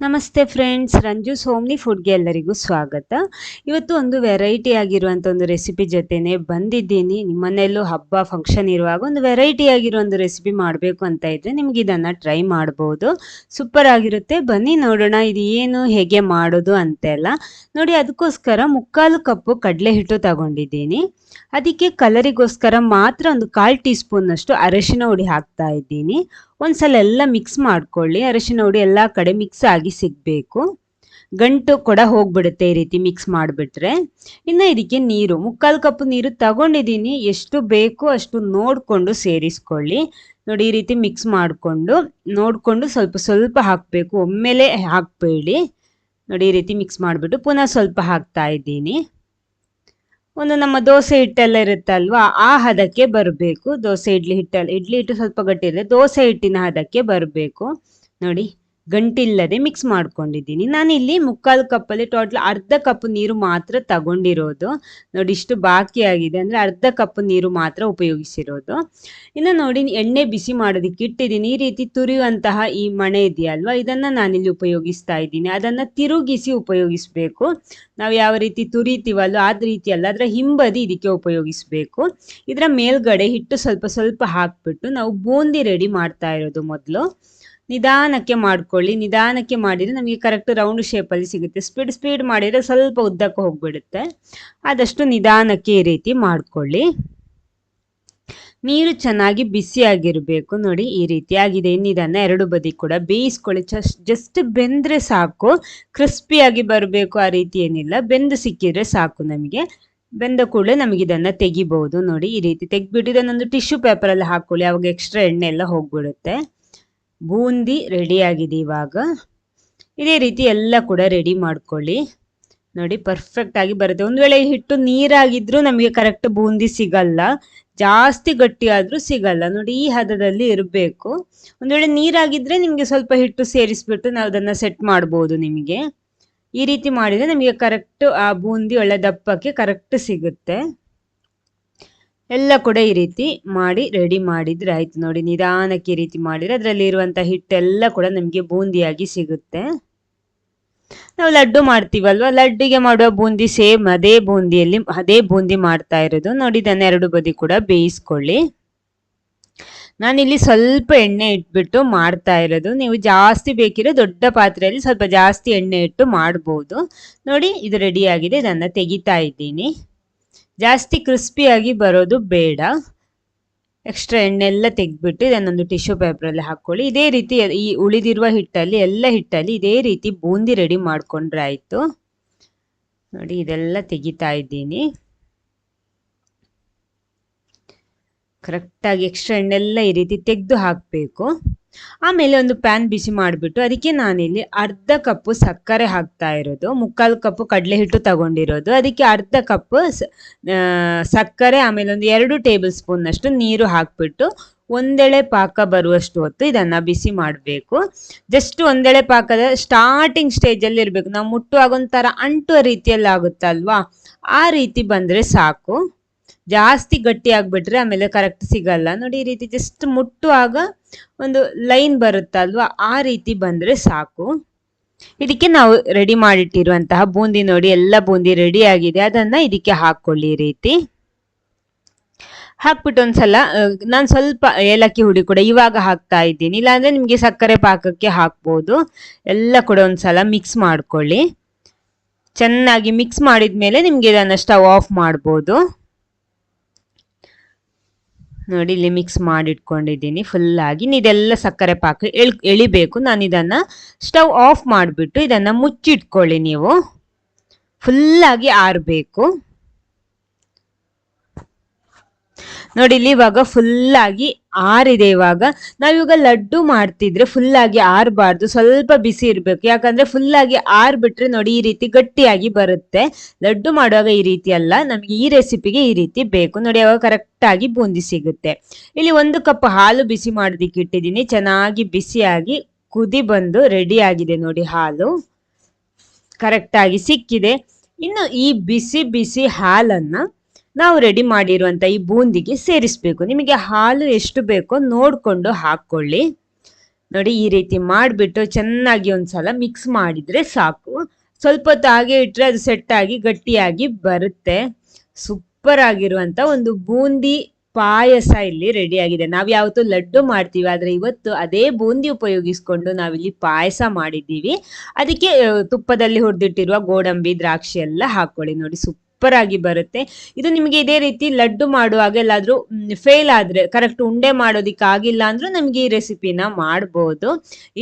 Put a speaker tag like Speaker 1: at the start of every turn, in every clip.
Speaker 1: ನಮಸ್ತೆ friends Ranju homely ಫುಡ್ಗೆ ಎಲ್ಲರಿಗೂ ಸ್ವಾಗತ. ಇವತ್ತು ಒಂದು ವೆರೈಟಿ ಆಗಿರುವಂಥ ಒಂದು ರೆಸಿಪಿ ಜೊತೆನೆ ಬಂದಿದ್ದೀನಿ. ನಿಮ್ಮನೆಯಲ್ಲೂ ಹಬ್ಬ ಫಂಕ್ಷನ್ ಇರುವಾಗ ಒಂದು ವೆರೈಟಿ ಆಗಿರೋ ಒಂದು ರೆಸಿಪಿ ಮಾಡಬೇಕು ಅಂತ ಇದ್ದರೆ ನಿಮ್ಗೆ ಇದನ್ನು ಟ್ರೈ ಮಾಡ್ಬೋದು. ಸೂಪರ್ ಆಗಿರುತ್ತೆ. ಬನ್ನಿ ನೋಡೋಣ ಇದು ಏನು, ಹೇಗೆ ಮಾಡೋದು ಅಂತೆಲ್ಲ. ನೋಡಿ, ಅದಕ್ಕೋಸ್ಕರ ಮುಕ್ಕಾಲು ಕಪ್ಪು ಕಡಲೆ ಹಿಟ್ಟು ತಗೊಂಡಿದ್ದೀನಿ. ಅದಕ್ಕೆ ಕಲರಿಗೋಸ್ಕರ ಮಾತ್ರ ಒಂದು ಕಾಲು ಟೀ ಸ್ಪೂನ್ನಷ್ಟು ಅರಶಿನ ಹುಡಿ ಹಾಕ್ತಾ ಇದ್ದೀನಿ. ಒಂದ್ಸಲ ಎಲ್ಲ ಮಿಕ್ಸ್ ಮಾಡ್ಕೊಳ್ಳಿ. ಅರಶಿನ ಹುಡಿ ಎಲ್ಲ ಕಡೆ ಮಿಕ್ಸ್ ಆಗಿ ಸಿಗಬೇಕು. ಗಂಟು ಕೂಡ ಹೋಗ್ಬಿಡುತ್ತೆ ಈ ರೀತಿ ಮಿಕ್ಸ್ ಮಾಡಿಬಿಟ್ರೆ. ಇನ್ನು ಇದಕ್ಕೆ ನೀರು, ಮುಕ್ಕಾಲು ಕಪ್ ನೀರು ತಗೊಂಡಿದ್ದೀನಿ. ಎಷ್ಟು ಬೇಕು ಅಷ್ಟು ನೋಡಿಕೊಂಡು ಸೇರಿಸ್ಕೊಳ್ಳಿ. ನೋಡಿ ಈ ರೀತಿ ಮಿಕ್ಸ್ ಮಾಡಿಕೊಂಡು, ನೋಡಿಕೊಂಡು ಸ್ವಲ್ಪ ಸ್ವಲ್ಪ ಹಾಕಬೇಕು. ಒಮ್ಮೆಲೆ ಹಾಕಬೇಡಿ. ನೋಡಿ ಈ ರೀತಿ ಮಿಕ್ಸ್ ಮಾಡಿಬಿಟ್ಟು ಪುನಃ ಸ್ವಲ್ಪ ಹಾಕ್ತಾ ಇದ್ದೀನಿ. ಒಂದು ನಮ್ಮ ದೋಸೆ ಹಿಟ್ಟೆಲ್ಲ ಇರುತ್ತಲ್ವಾ, ಆ ಹದಕ್ಕೆ ಬರಬೇಕು. ದೋಸೆ, ಇಡ್ಲಿ ಹಿಟ್ಟಲ್ಲಿ, ಇಡ್ಲಿ ಹಿಟ್ಟು ಸ್ವಲ್ಪ ಗಟ್ಟಿ ಇದೆ ದೋಸೆ ಹಿಟ್ಟಿನ ಹದಕ್ಕೆ ಬರಬೇಕು. ನೋಡಿ. ಗಂಟಿಲ್ಲದೆ ಮಿಕ್ಸ್ ಮಾಡ್ಕೊಂಡಿದ್ದೀನಿ. ನಾನಿಲ್ಲಿ ಮುಕ್ಕಾಲು ಕಪ್ಪಲ್ಲಿ ಟೋಟಲ್ ಅರ್ಧ ಕಪ್ ನೀರು ಮಾತ್ರ ತಗೊಂಡಿರೋದು. ನೋಡಿ ಇಷ್ಟು ಬಾಕಿ ಆಗಿದೆ ಅಂದರೆ ಅರ್ಧ ಕಪ್ ನೀರು ಮಾತ್ರ ಉಪಯೋಗಿಸಿರೋದು. ಇನ್ನು ನೋಡಿ ಎಣ್ಣೆ ಬಿಸಿ ಮಾಡೋದಕ್ಕೆ ಇಟ್ಟಿದ್ದೀನಿ. ಈ ರೀತಿ ತುರಿಯುವಂತಹ ಈ ಮಣೆ ಇದೆಯಲ್ವಾ, ಇದನ್ನು ನಾನಿಲ್ಲಿ ಉಪಯೋಗಿಸ್ತಾ ಇದ್ದೀನಿ. ಅದನ್ನು ತಿರುಗಿಸಿ ಉಪಯೋಗಿಸಬೇಕು. ನಾವು ಯಾವ ರೀತಿ ತುರಿತೀವಲ್ಲ ಆ ರೀತಿ ಅಲ್ಲ, ಅದರ ಹಿಂಬದಿ ಇದಕ್ಕೆ ಉಪಯೋಗಿಸಬೇಕು. ಇದರ ಮೇಲ್ಗಡೆ ಹಿಟ್ಟು ಸ್ವಲ್ಪ ಸ್ವಲ್ಪ ಹಾಕ್ಬಿಟ್ಟು ನಾವು ಬೂಂದಿ ರೆಡಿ ಮಾಡ್ತಾ ಇರೋದು ಮೊದಲು. ನಿಧಾನಕ್ಕೆ ಮಾಡ್ಕೊಳ್ಳಿ, ನಿಧಾನಕ್ಕೆ ಮಾಡಿದರೆ ನಮಗೆ ಕರೆಕ್ಟ್ ರೌಂಡ್ ಶೇಪಲ್ಲಿ ಸಿಗುತ್ತೆ. ಸ್ಪೀಡ್ ಸ್ಪೀಡ್ ಮಾಡಿದರೆ ಸ್ವಲ್ಪ ಉದ್ದಕ್ಕೆ ಹೋಗ್ಬಿಡುತ್ತೆ. ಆದಷ್ಟು ನಿಧಾನಕ್ಕೆ ಈ ರೀತಿ ಮಾಡ್ಕೊಳ್ಳಿ. ನೀರು ಚೆನ್ನಾಗಿ ಬಿಸಿಯಾಗಿರಬೇಕು ನೋಡಿ, ಈ ರೀತಿ ಆಗಿದೆ. ಇನ್ನು ಇದನ್ನು ಎರಡು ಬದಿ ಕೂಡ ಬೇಯಿಸ್ಕೊಳ್ಳಿ. ಜಸ್ಟ್ ಜಸ್ಟ್ ಬೆಂದರೆ ಸಾಕು. ಕ್ರಿಸ್ಪಿಯಾಗಿ ಬರಬೇಕು ಆ ರೀತಿ ಏನಿಲ್ಲ. ಬೆಂದು ಸಿಕ್ಕಿದ್ರೆ ಸಾಕು ನಮಗೆ. ಬೆಂದ ಕೂಡಲೇ ನಮಗೆ ಇದನ್ನು ತೆಗಿಬಹುದು ನೋಡಿ, ಈ ರೀತಿ ತೆಗ್ಬಿಟ್ಟು ಇದನ್ನೊಂದು ಟಿಶ್ಯೂ ಪೇಪರಲ್ಲಿ ಹಾಕ್ಕೊಳ್ಳಿ ಅವಾಗ ಎಕ್ಸ್ಟ್ರಾ ಎಣ್ಣೆ ಎಲ್ಲ ಹೋಗ್ಬಿಡುತ್ತೆ. ಬೂಂದಿ ಆಗಿದೆ ಇವಾಗ. ಇದೇ ರೀತಿ ಎಲ್ಲ ಕೂಡ ರೆಡಿ ಮಾಡ್ಕೊಳ್ಳಿ. ನೋಡಿ ಪರ್ಫೆಕ್ಟ್ ಆಗಿ ಬರುತ್ತೆ. ಒಂದು ವೇಳೆ ಹಿಟ್ಟು ನೀರಾಗಿದ್ರೂ ನಮಗೆ ಕರೆಕ್ಟ್ ಬೂಂದಿ ಸಿಗಲ್ಲ. ಜಾಸ್ತಿ ಗಟ್ಟಿ ಆದರೂ ಸಿಗಲ್ಲ. ನೋಡಿ, ಈ ಹದದಲ್ಲಿ ಇರಬೇಕು. ಒಂದು ವೇಳೆ ನೀರಾಗಿದ್ರೆ ನಿಮಗೆ ಸ್ವಲ್ಪ ಹಿಟ್ಟು ಸೇರಿಸ್ಬಿಟ್ಟು ನಾವು ಅದನ್ನು ಸೆಟ್ ಮಾಡ್ಬೋದು ನಿಮಗೆ. ಈ ರೀತಿ ಮಾಡಿದರೆ ನಮಗೆ ಕರೆಕ್ಟ್ ಆ ಬೂಂದಿ ಒಳ್ಳೆ ದಪ್ಪಕ್ಕೆ ಕರೆಕ್ಟ್ ಸಿಗುತ್ತೆ. ಎಲ್ಲ ಕೂಡ ಈ ರೀತಿ ಮಾಡಿ ರೆಡಿ ಮಾಡಿದ್ರೆ ಆಯ್ತು ನೋಡಿ. ನಿಧಾನಕ್ಕೆ ಈ ರೀತಿ ಮಾಡಿದ್ರೆ ಅದರಲ್ಲಿ ಇರುವಂಥ ಹಿಟ್ಟೆಲ್ಲ ಕೂಡ ನಮಗೆ ಬೂಂದಿಯಾಗಿ ಸಿಗುತ್ತೆ. ನಾವು ಲಡ್ಡು ಮಾಡ್ತೀವಲ್ವ? ಲಡ್ಡಿಗೆ ಮಾಡುವ ಬೂಂದಿ ಸೇಮ್ ಅದೇ ಬೂಂದಿಯಲ್ಲಿ, ಅದೇ ಬೂಂದಿ ಮಾಡ್ತಾ ಇರೋದು. ನೋಡಿ, ಇದನ್ನ ಎರಡು ಬದಿ ಕೂಡ ಬೇಯಿಸ್ಕೊಳ್ಳಿ. ನಾನಿಲ್ಲಿ ಸ್ವಲ್ಪ ಎಣ್ಣೆ ಇಟ್ಬಿಟ್ಟು ಮಾಡ್ತಾ ಇರೋದು. ನೀವು ಜಾಸ್ತಿ ಬೇಕಿರೋ ದೊಡ್ಡ ಪಾತ್ರೆಯಲ್ಲಿ ಸ್ವಲ್ಪ ಜಾಸ್ತಿ ಎಣ್ಣೆ ಇಟ್ಟು ಮಾಡ್ಬೋದು. ನೋಡಿ, ಇದು ರೆಡಿ ಆಗಿದೆ. ಇದನ್ನು ತೆಗಿತಾ ಇದ್ದೀನಿ. ಜಾಸ್ತಿ ಕ್ರಿಸ್ಪಿಯಾಗಿ ಬರೋದು ಬೇಡ. ಎಕ್ಸ್ಟ್ರಾ ಎಣ್ಣೆ ಎಲ್ಲ ತೆಗೆದ್ಬಿಟ್ಟು ಇದನ್ನೊಂದು ಟಿಶ್ಯೂ ಪೇಪರಲ್ಲಿ ಹಾಕ್ಕೊಳ್ಳಿ ಇದೇ ರೀತಿ ಈ ಉಳಿದಿರುವ ಹಿಟ್ಟಲ್ಲಿ, ಎಲ್ಲ ಹಿಟ್ಟಲ್ಲಿ ಇದೇ ರೀತಿ ಬೂಂದಿ ರೆಡಿ ಮಾಡ್ಕೊಂಡ್ರೆ ಆಯಿತು. ನೋಡಿ, ಇದೆಲ್ಲ ತೆಗಿತಾ ಇದ್ದೀನಿ. ಕರೆಕ್ಟಾಗಿ ಎಕ್ಸ್ಟ್ರಾ ಎಣ್ಣೆಲ್ಲ ಈ ರೀತಿ ತೆಗೆದು ಹಾಕಬೇಕು. ಆಮೇಲೆ ಒಂದು ಪ್ಯಾನ್ ಬಿಸಿ ಮಾಡಿಬಿಟ್ಟು ಅದಕ್ಕೆ ನಾನಿಲ್ಲಿ ಅರ್ಧ ಕಪ್ಪು ಸಕ್ಕರೆ ಹಾಕ್ತಾ ಇರೋದು, ಮುಕ್ಕಾಲು ಕಪ್ಪು ಕಡಲೆ ಹಿಟ್ಟು ತಗೊಂಡಿರೋದು, ಅದಕ್ಕೆ ಅರ್ಧ ಕಪ್ ಸಕ್ಕರೆ, ಆಮೇಲೆ ಒಂದು ಎರಡು ಟೇಬಲ್ ಸ್ಪೂನ್ನಷ್ಟು ನೀರು ಹಾಕ್ಬಿಟ್ಟು ಒಂದೆಳೆ ಪಾಕ ಬರುವಷ್ಟು ಹೊತ್ತು ಇದನ್ನು ಬಿಸಿ ಮಾಡಬೇಕು. ಜಸ್ಟ್ ಒಂದೆಳೆ ಪಾಕದ ಸ್ಟಾರ್ಟಿಂಗ್ ಸ್ಟೇಜಲ್ಲಿ ಇರಬೇಕು. ನಾವು ಮುಟ್ಟುವಾಗ ಒಂಥರ ಅಂಟುವ ರೀತಿಯಲ್ಲಿ ಆಗುತ್ತಲ್ವಾ ಆ ರೀತಿ ಬಂದರೆ ಸಾಕು. ಜಾಸ್ತಿ ಗಟ್ಟಿ ಆಗಿಬಿಟ್ರೆ ಆಮೇಲೆ ಕರೆಕ್ಟ್ ಸಿಗಲ್ಲ. ನೋಡಿ ಈ ರೀತಿ ಜಸ್ಟ್ ಮುಟ್ಟುವಾಗ ಒಂದು ಲೈನ್ ಬರುತ್ತಲ್ವಾ? ಆ ರೀತಿ ಬಂದರೆ ಸಾಕು. ಇದಕ್ಕೆ ನಾವು ರೆಡಿ ಮಾಡಿಟ್ಟಿರುವಂತಹ ಬೂಂದಿ ನೋಡಿ, ಎಲ್ಲ ಬೂಂದಿ ರೆಡಿ ಆಗಿದೆ. ಅದನ್ನು ಇದಕ್ಕೆ ಹಾಕ್ಕೊಳ್ಳಿ ಈ ರೀತಿ. ಹಾಕ್ಬಿಟ್ಟು ಒಂದ್ಸಲ ನಾನು ಸ್ವಲ್ಪ ಏಲಕ್ಕಿ ಹುಡಿ ಕೂಡ ಇವಾಗ ಹಾಕ್ತಾ ಇದ್ದೀನಿ. ಇಲ್ಲಾಂದರೆ ನಿಮಗೆ ಸಕ್ಕರೆ ಪಾಕಕ್ಕೆ ಹಾಕ್ಬೋದು. ಎಲ್ಲ ಕೂಡ ಒಂದ್ಸಲ ಮಿಕ್ಸ್ ಮಾಡ್ಕೊಳ್ಳಿ. ಚೆನ್ನಾಗಿ ಮಿಕ್ಸ್ ಮಾಡಿದ ಮೇಲೆ ನಿಮಗೆ ಇದನ್ನು ಸ್ಟವ್ ಆಫ್ ಮಾಡ್ಬೋದು. ನೋಡಿ, ಇಲ್ಲಿ ಮಿಕ್ಸ್ ಮಾಡಿಟ್ಕೊಂಡಿದ್ದೀನಿ. ಫುಲ್ಲಾಗಿ ಇದೆಲ್ಲ ಸಕ್ಕರೆ ಪಾಕ ಎಳ್, ಎಳಿಬೇಕು. ನಾನು ಇದನ್ನು ಸ್ಟವ್ ಆಫ್ ಮಾಡಿಬಿಟ್ಟು ಇದನ್ನು ಮುಚ್ಚಿಟ್ಕೊಳ್ಳಿ ನೀವು. ಫುಲ್ಲಾಗಿ ಆರಬೇಕು. ನೋಡಿ, ಇಲ್ಲಿ ಇವಾಗ ಫುಲ್ ಆಗಿ ಆರಿದೆ ಇವಾಗ. ನಾವಿವಾಗ ಲಡ್ಡು ಮಾಡ್ತಿದ್ರೆ ಫುಲ್ ಆಗಿ ಆರಬಾರ್ದು, ಸ್ವಲ್ಪ ಬಿಸಿ ಇರಬೇಕು. ಯಾಕಂದ್ರೆ ಫುಲ್ ಫುಲ್ಲಾಗಿ ಆರ್ಬಿಟ್ರೆ ನೋಡಿ, ಈ ರೀತಿ ಗಟ್ಟಿಯಾಗಿ ಬರುತ್ತೆ. ಲಡ್ಡು ಮಾಡುವಾಗ ಈ ರೀತಿ ಅಲ್ಲ, ನಮಗೆ ಈ ರೆಸಿಪಿಗೆ ಈ ರೀತಿ ಬೇಕು. ನೋಡಿ, ಅವಾಗ ಕರೆಕ್ಟಾಗಿ ಬೂಂದಿ ಸಿಗುತ್ತೆ. ಇಲ್ಲಿ ಒಂದು ಕಪ್ ಹಾಲು ಬಿಸಿ ಮಾಡೋದಿಕ್ಕೆ ಇಟ್ಟಿದ್ದೀನಿ. ಚೆನ್ನಾಗಿ ಬಿಸಿಯಾಗಿ ಕುದಿ ಬಂದು ರೆಡಿ ಆಗಿದೆ ನೋಡಿ ಹಾಲು. ಕರೆಕ್ಟಾಗಿ ಸಿಕ್ಕಿದೆ. ಇನ್ನು ಈ ಬಿಸಿ ಬಿಸಿ ಹಾಲನ್ನು ನಾವು ರೆಡಿ ಮಾಡಿರುವಂಥ ಈ ಬೂಂದಿಗೆ ಸೇರಿಸಬೇಕು. ನಿಮಗೆ ಹಾಲು ಎಷ್ಟು ಬೇಕೋ ನೋಡಿಕೊಂಡು ಹಾಕ್ಕೊಳ್ಳಿ. ನೋಡಿ, ಈ ರೀತಿ ಮಾಡಿಬಿಟ್ಟು ಚೆನ್ನಾಗಿ ಒಂದ್ಸಲ ಮಿಕ್ಸ್ ಮಾಡಿದ್ರೆ ಸಾಕು. ಸ್ವಲ್ಪ ಹೊತ್ತು ಹಾಗೆ ಇಟ್ಟರೆ ಅದು ಸೆಟ್ ಆಗಿ ಗಟ್ಟಿಯಾಗಿ ಬರುತ್ತೆ. ಸೂಪರ್ ಆಗಿರುವಂತ ಒಂದು ಬೂಂದಿ ಪಾಯಸ ಇಲ್ಲಿ ರೆಡಿ ಆಗಿದೆ. ನಾವು ಯಾವತ್ತೂ ಲಡ್ಡು ಮಾಡ್ತೀವಿ, ಆದ್ರೆ ಇವತ್ತು ಅದೇ ಬೂಂದಿ ಉಪಯೋಗಿಸ್ಕೊಂಡು ನಾವಿಲ್ಲಿ ಪಾಯಸ ಮಾಡಿದ್ದೀವಿ. ಅದಕ್ಕೆ ತುಪ್ಪದಲ್ಲಿ ಹುರಿದಿಟ್ಟಿರುವ ಗೋಡಂಬಿ, ದ್ರಾಕ್ಷಿ ಎಲ್ಲ ಹಾಕೊಳ್ಳಿ ನೋಡಿ ಸೂಪರ್ ಆಗಿ ಬರುತ್ತೆ. ಇದು ನಿಮಗೆ ಇದೇ ರೀತಿ ಲಡ್ಡು ಮಾಡುವಾಗ ಎಲ್ಲಾದ್ರೂ ಫೇಲ್ ಆದ್ರೆ ಕರೆಕ್ಟ್ ಉಂಡೆ ಮಾಡೋದಿಕ್ಕೆ ಆಗಿಲ್ಲ ಅಂದ್ರೂ ನಮ್ಗೆ ಈ ರೆಸಿಪಿನ ಮಾಡ್ಬೋದು.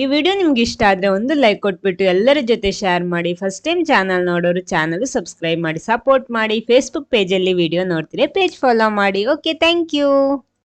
Speaker 1: ಈ ವಿಡಿಯೋ ನಿಮ್ಗೆ ಇಷ್ಟ ಆದ್ರೆ ಒಂದು ಲೈಕ್ ಕೊಟ್ಬಿಟ್ಟು ಎಲ್ಲರ ಜೊತೆ ಶೇರ್ ಮಾಡಿ. ಫಸ್ಟ್ ಟೈಮ್ ಚಾನಲ್ ನೋಡೋರು ಚಾನಲ್ ಸಬ್ಸ್ಕ್ರೈಬ್ ಮಾಡಿ ಸಪೋರ್ಟ್ ಮಾಡಿ. ಫೇಸ್ಬುಕ್ ಪೇಜಲ್ಲಿ ವಿಡಿಯೋ ನೋಡ್ತೀರಿ ಪೇಜ್ ಫಾಲೋ ಮಾಡಿ. Okay thank you